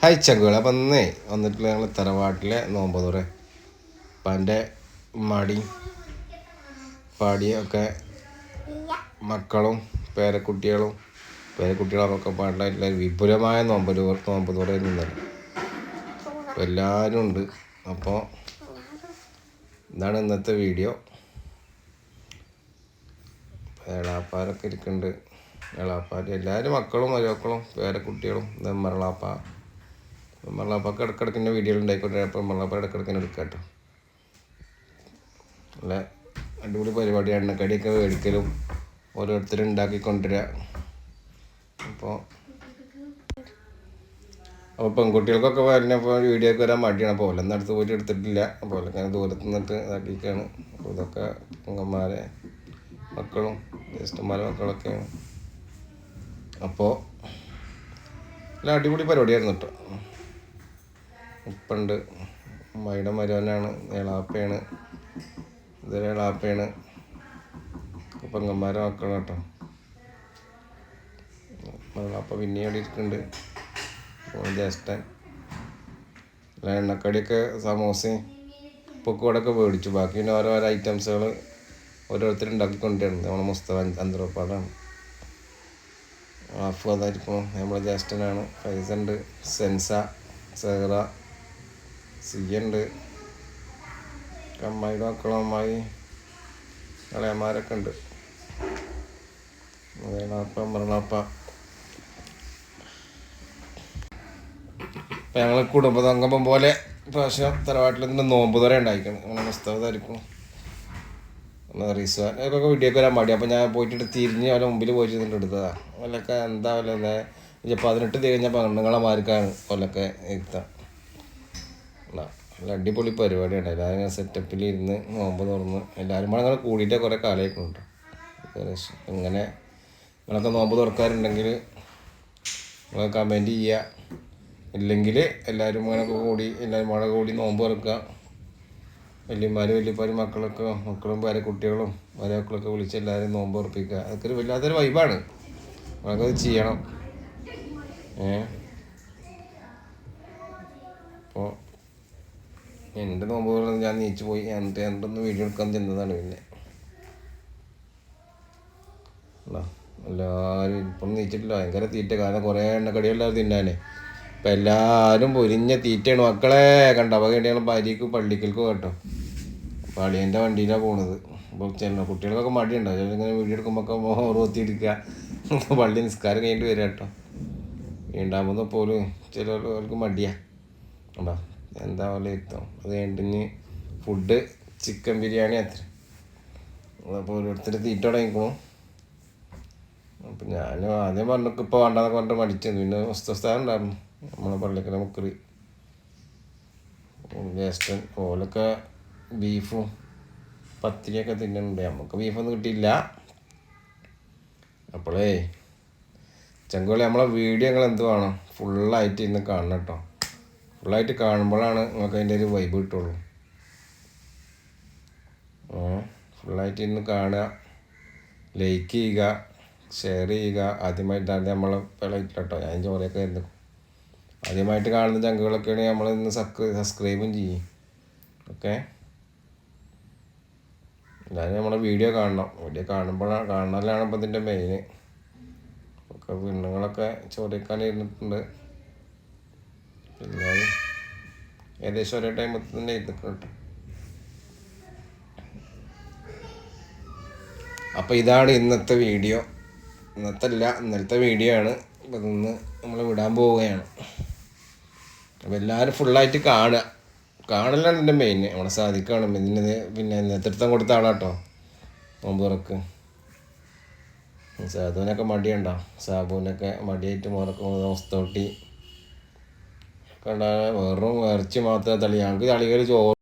Hi ചങ്കുകൾ അപ്പം ഇന്നേ വന്നിട്ടുള്ള ഞങ്ങൾ തറവാട്ടിലെ നോമ്പ് തുറ. അപ്പം എന്റെ മടി പാടിയും ഒക്കെ മക്കളും പേരക്കുട്ടികളും പേരക്കുട്ടികളൊക്കെ പാടിലായിട്ടുള്ള വിപുലമായ നോമ്പ് നോമ്പ് നിന്നത് അപ്പോൾ എല്ലാവരും ഉണ്ട്. അപ്പോൾ ഇതാണ് ഇന്നത്തെ വീഡിയോ. എളാപ്പാരൊക്കെ ഇരിക്കുന്നുണ്ട് എളാപ്പാർ എല്ലാവരും മക്കളും മരുമക്കളും പേരക്കുട്ടികളും മറളാപ്പ മറളാപ്പൊക്കെ ഇടക്കിടക്കിന്റെ വീഡിയോ ഉണ്ടായിക്കോട്ടെ അപ്പം മറളാപ്പ ഇടക്കിടക്കിനെ എടുക്കാം കേട്ടോ നല്ല അടിപൊളി പരിപാടി എണ്ണക്കടിയൊക്കെ മേടിക്കലും ഓരോരുത്തരും ഉണ്ടാക്കി കൊണ്ടുവരിക അപ്പോൾ അപ്പോൾ പെൺകുട്ടികൾക്കൊക്കെ വരുന്നപ്പോൾ വീഡിയോ ഒക്കെ വരാൻ മടിയാണ്. അപ്പോൾ ഓലൊന്നും അടുത്ത് പോയിട്ട് എടുത്തിട്ടില്ല. അപ്പോൾ ഓലൊക്കെ ദൂരത്ത് നിന്നിട്ട് ഇതാക്കിയിരിക്കുകയാണ് അപ്പോൾ ഇതൊക്കെ പെങ്ങന്മാരെ മക്കളും ജ്യേഷ്ഠന്മാരെ മക്കളൊക്കെയാണ്. അപ്പോൾ നല്ല അടിപൊളി പരിപാടിയായിരുന്നു കേട്ടോ ഉപ്പുണ്ട്. ഉമ്മയുടെ മരുവനാണ് എളാപ്പയാണ് ഇതൊരു എളാപ്പയാണ് പെങ്ങന്മാരെ മക്കളാണ് കേട്ടോ. എളാപ്പ പിന്നെ അവിടെ ഇരിക്കുന്നുണ്ട്. ജ്യേഷ്ഠൻ അല്ല എണ്ണക്കടിയൊക്കെ സമോസയും പൊക്കോടൊക്കെ മേടിച്ചു. ബാക്കി പിന്നെ ഓരോരോ ഐറ്റംസുകൾ ഓരോരുത്തർ ഉണ്ടാക്കിക്കൊണ്ടിരുന്നത്. നമ്മളെ മുസ്തഫ അന്തരപ്പാടാണ്. ആഫു അതായിരിക്കും നമ്മളെ ജ്യേഷ്ഠനാണ് ഫൈസുണ്ട് സെൻസ സെഹറ സിയുണ്ട്. അമ്മായിയുടെ മക്കളും അമ്മായി ഇളയന്മാരൊക്കെ ഉണ്ട് മരണപ്പ മരണാപ്പ ഇപ്പം ഞങ്ങൾ കുടുംബസംഗമം പോലെ പ്രാവശ്യം തറവാട്ടിൽ നിന്ന് നോമ്പ് തുറ ഉണ്ടായിരിക്കണം അങ്ങനെ മുസ്തഫായിരിക്കും റിസ്വാൻ അതൊക്കെ വീട്ടിലേക്ക് വരാൻ പാടി അപ്പോൾ ഞാൻ പോയിട്ട് തിരിഞ്ഞ് അവരെ മുമ്പിൽ പോയിട്ട് നിന്നിട്ട് എടുത്തതാ. ഓലൊക്കെ എന്താ ഇനി പതിനെട്ട് തികഞ്ഞ പെണ്ണുങ്ങളെ മാർക്കാണ് ഓലൊക്കെ ഇരുത്താം നല്ല അടിപൊളി പരിപാടിയാണ്. എല്ലാവരും സെറ്റപ്പിൽ ഇരുന്ന് നോമ്പ് തുറന്ന് എല്ലാവരും കൂടെ അങ്ങനെ കൂടിയിട്ട് കുറേ കാലമായിട്ടുണ്ട്. ഇങ്ങനെ നിങ്ങളൊക്കെ നോമ്പ് തുറക്കാറുണ്ടെങ്കിൽ നിങ്ങൾ കമന്റ് ചെയ്യുക ഇല്ലെങ്കിൽ എല്ലാവരും അങ്ങനെ കൂടി എല്ലാവരും മഴ കൂടി നോമ്പ് തുറക്കുക. വലിയമാരും വലിയപ്പാരും മക്കളൊക്കെ മക്കളും പേരെ കുട്ടികളും വരെ മക്കളൊക്കെ വിളിച്ച് എല്ലാവരും നോമ്പ് ഉറപ്പിക്കുക. അതൊക്കെ ഒരു വല്ലാത്തൊരു വൈബാണ് നമുക്കത് ചെയ്യണം. ഏ? അപ്പോൾ എന്റെ നോമ്പ് ഞാൻ നീച്ചു പോയി. എന്റെ എന്റെ ഒന്ന് വീഡിയോ എടുക്കാൻ ചെന്നതാണ് പിന്നെ. എല്ലാവരും ഇപ്പം നീച്ചിട്ടില്ല. ഭയങ്കര തീറ്റ. കാരണം കുറേ എല്ലാവരും തിന്നാനേ. ഇപ്പം എല്ലാവരും പൊരിഞ്ഞ തീറ്റയാണ്. മക്കളെ കണ്ട? അപ്പോൾ വേണ്ടിയാണ് ഭാര്യക്ക് പള്ളിക്കൽക്കും കേട്ടോ അപ്പോൾ വണ്ടിയിലാണ് പോണത്. അപ്പോൾ ചെല്ലണം കുട്ടികൾക്കൊക്കെ മടിയുണ്ടാവും ചിലങ്ങനെ വീഡിയോ എടുക്കുമ്പോൾ മോഹം റോത്തി എടുക്കുക പള്ളി നിസ്കാരം കഴിഞ്ഞിട്ട് വരാം കേട്ടോ. വീണ്ടാകുമ്പോൾ പോലും ചിലർക്ക് മടിയാ. കണ്ടോ എന്താ പോലെ എത്തും അത് കഴിഞ്ഞിട്ട് ഫുഡ് ചിക്കൻ ബിരിയാണി അത്ര അപ്പോൾ ഓരോരുത്തർ തീറ്റ തുടങ്ങിക്കണു. അപ്പം ഞാൻ ആദ്യം പറഞ്ഞു ഇപ്പോൾ വേണ്ടെന്നൊക്കെ പറഞ്ഞിട്ട് മടിച്ചത് പിന്നെ വസ്തുസ്ഥാനം ഉണ്ടായിരുന്നു നമ്മളെ പള്ളിക്കര മുക്കറി. വേസ്റ്റൻ ഓലൊക്കെ ബീഫും പത്തിരിയൊക്കെ തിന്നുന്നുണ്ട് നമുക്ക് ബീഫൊന്നും കിട്ടിയില്ല. അപ്പോളേ ചെങ്കോളി നമ്മളെ വീഡിയോ നിങ്ങൾ എന്ത് വേണം ഫുള്ളായിട്ട് ഇന്ന് കാണണം കേട്ടോ ഫുള്ളായിട്ട് കാണുമ്പോഴാണ് നിങ്ങൾക്ക് അതിന്റെ ഒരു വൈബ് കിട്ടുള്ളൂ. ഫുള്ളായിട്ട് ഇന്ന് കാണുക ലൈക്ക് ചെയ്യുക ഷെയർ ചെയ്യുക. ആദ്യമായിട്ടാണ് നമ്മൾ ലൈക്ക് കേട്ടോ ഞാൻ ചോറയൊക്കെ ആയിരുന്നു. ആദ്യമായിട്ട് കാണുന്ന ചങ്കുകളൊക്കെ നമ്മൾ ഇന്ന് സബ്സ്ക്രൈബും ചെയ്യും. ഓക്കെ എല്ലാവരും നമ്മളെ വീഡിയോ കാണണം. വീഡിയോ കാണുമ്പോഴാണ് കാണാനാണ് ഇപ്പം ഇതിന്റെ മെയിൻ ഒക്കെ പെണ്ണുങ്ങളൊക്കെ ചോദിക്കാൻ ഇരുന്നിട്ടുണ്ട് പിന്നെ ഏകദേശം ഒരേ ടൈമത്ത് തന്നെ ഇരുന്നിട്ടുണ്ട്. അപ്പോൾ ഇതാണ് ഇന്നത്തെ വീഡിയോ ഇന്നത്തെ അല്ല ഇന്നലത്തെ വീഡിയോ ആണ്. ഇപ്പം ഇന്ന് നമ്മൾ വിടാൻ പോവുകയാണ്. അപ്പോൾ എല്ലാവരും ഫുള്ളായിട്ട് കാണുക. കാണലാണ് എന്റെ മെയിൻ നമ്മളെ സാധിക്കണം. ഇതിന് പിന്നെ നേതൃത്വം കൊടുത്ത ആളാട്ടോ. നോമ്പ് സാധുവിനൊക്കെ മടിയുണ്ടോ? സാബുവിനൊക്കെ മടിയായിട്ട് മുറക്കുന്നത് അവസ്ഥ കണ്ട വെറും ഇറച്ചി മാത്രമേ തളി ഞങ്ങൾക്ക് തളികൾ ചോറ്